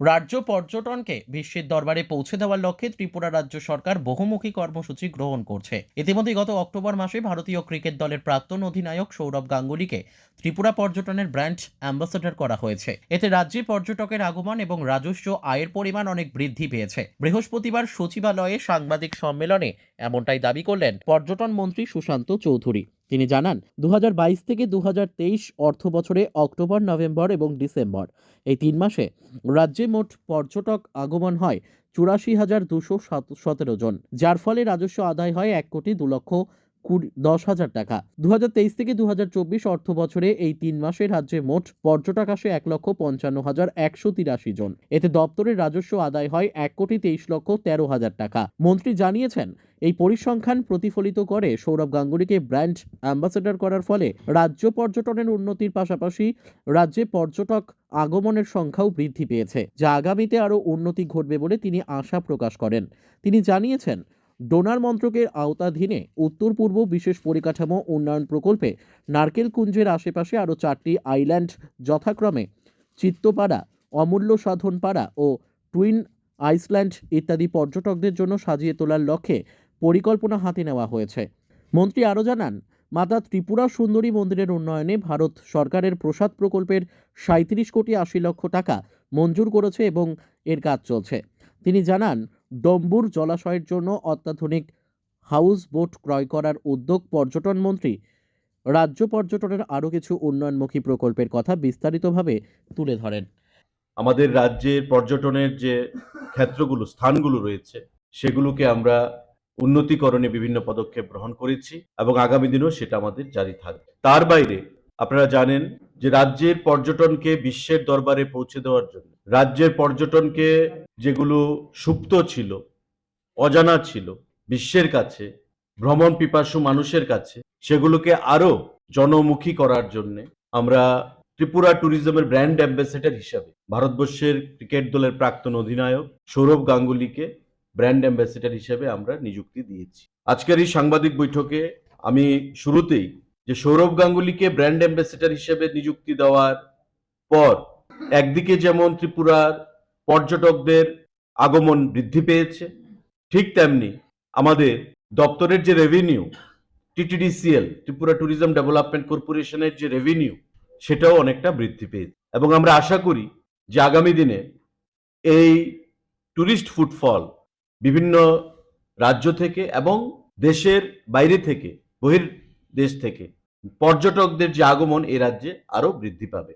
রাজ্য পর্যটনকে বিশ্বের দরবারে পৌঁছে দেওয়ার লক্ষ্যে ত্রিপুরা রাজ্য সরকার বহুমুখী কর্মসূচি গ্রহণ করছে। ইতিমধ্যে গত অক্টোবর মাসে ভারতীয় ক্রিকেট দলের প্রাক্তন অধিনায়ক সৌরভ গাঙ্গুলিকে ত্রিপুরা পর্যটনের ব্র্যান্ড অ্যাম্বাসেডর করা হয়েছে। এতে রাজ্যে পর্যটকের আগমন এবং রাজস্ব আয়ের পরিমাণ অনেক বৃদ্ধি পেয়েছে। বৃহস্পতিবার সচিবালয়ে সাংবাদিক সম্মেলনে এমনটাই দাবি করলেন পর্যটন মন্ত্রী সুশান্ত চৌধুরী। তিনি জানান দু হাজার বাইশ থেকে দু অর্থ বছরে অক্টোবর, নভেম্বর এবং ডিসেম্বর, এই তিন মাসে রাজ্যে মোট পর্যটক আগমন হয় চুরাশি হাজার দুশো সতেরো জন, যার ফলে রাজস্ব আদায় হয় এক কোটি দু লক্ষ কুড়ি, দশ হাজার টাকা। দু হাজার তেইশ থেকে দু হাজার চব্বিশ অর্থ বছরে এই তিন মাসে রাজ্যে মোট পর্যটক আসে এক লক্ষ পঞ্চান্ন হাজার একশো তিরাশি জন। এতে দপ্তরের রাজস্ব আদায় হয় এক কোটি তেইশ লক্ষ তেরো হাজার টাকা। মন্ত্রী জানিয়েছেন এই পরিসংখ্যান প্রতিফলিত করে সৌরভ গাঙ্গুলিকে ব্র্যান্ড অ্যাম্বাসেডর করার ফলে রাজ্য পর্যটনের উন্নতির পাশাপাশি রাজ্যে পর্যটক আগমনের সংখ্যাও বৃদ্ধি পেয়েছে, যা আগামীতে আরও উন্নতি ঘটবে বলে তিনি আশা প্রকাশ করেন। তিনি জানিয়েছেন, ডোনার মন্ত্রকের আওতাধীনে উত্তর পূর্ব বিশেষ পরিকাঠামো উন্নয়ন প্রকল্পে নারকেল কুঞ্জের আশেপাশে আরও চারটি আইল্যান্ড যথাক্রমে চিত্তপাড়া, অমূল্য সাধনপাড়া ও টুইন আইসল্যান্ড ইত্যাদি পর্যটকদের জন্য সাজিয়ে তোলার লক্ষ্যে পরিকল্পনা হাতে নেওয়া হয়েছে। মন্ত্রী আরও জানান, মাতা ত্রিপুরা সুন্দরী মন্দিরের উন্নয়নে ভারত সরকারের প্রসাদ প্রকল্পের সাঁত্রিশ কোটি আশি লক্ষ টাকা মঞ্জুর করেছে এবং এর কাজ চলছে। তিনি জানান, ডম্বুর জলাশয়ের জন্য অত্যাধুনিক হাউস বোট ক্রয় করার উদ্যোগ পর্যটন মন্ত্রী। রাজ্য পর্যটনের আরও কিছু উন্নয়নমুখী প্রকল্পের কথা বিস্তারিতভাবে তুলে ধরেন। আমাদের রাজ্যের পর্যটনের যে ক্ষেত্রগুলো, স্থানগুলো রয়েছে, সেগুলোকে আমরা উন্নতিকরণে বিভিন্ন পদক্ষেপ গ্রহণ করেছি এবং আগামী দিনেও সেটা আমাদের জারি থাকবে। তার বাইরে আপনারা জানেন যে রাজ্যের পর্যটনকে বিশ্বের দরবারে পৌঁছে দেওয়ার জন্য, রাজ্যের পর্যটনকে যেগুলো সুপ্ত ছিল, অজানা ছিল, বিশ্বের কাছে, ভ্রমণ পিপাসু মানুষের কাছে, সেগুলোকে আরও জনমুখী করার জন্য আমরা ত্রিপুরা ট্যুরিজমের ব্র্যান্ড অ্যাম্বাসেডর হিসাবে ভারতবর্ষের ক্রিকেট দলের প্রাক্তন অধিনায়ক সৌরভ গাঙ্গুলিকে ব্র্যান্ড অ্যাম্বাসেডর হিসেবে আমরা নিযুক্তি দিয়েছি। আজকের এই সাংবাদিক বৈঠকে আমি শুরুতেই যে সৌরভ গাঙ্গুলিকে ব্র্যান্ড অ্যাম্বাসেডর হিসেবে নিযুক্তি দেওয়ার পর একদিকে যেমন ত্রিপুরার পর্যটকদের আগমন বৃদ্ধি পেয়েছে, ঠিক তেমনি আমাদের দপ্তরের যে revenue TTDCL Tripura tourism development কর্পোরেশনের যে রেভিনিউ সেটাও অনেকটা বৃদ্ধি পেয়েছে। এবং আমরা আশা করি যে আগামী দিনে এই ট্যুরিস্ট ফুটফল বিভিন্ন রাজ্য থেকে এবং দেশের বাইরে থেকে বহির দেশ থেকে পর্যটকদের যে আগমন এ রাজ্যে আরও বৃদ্ধি পাবে।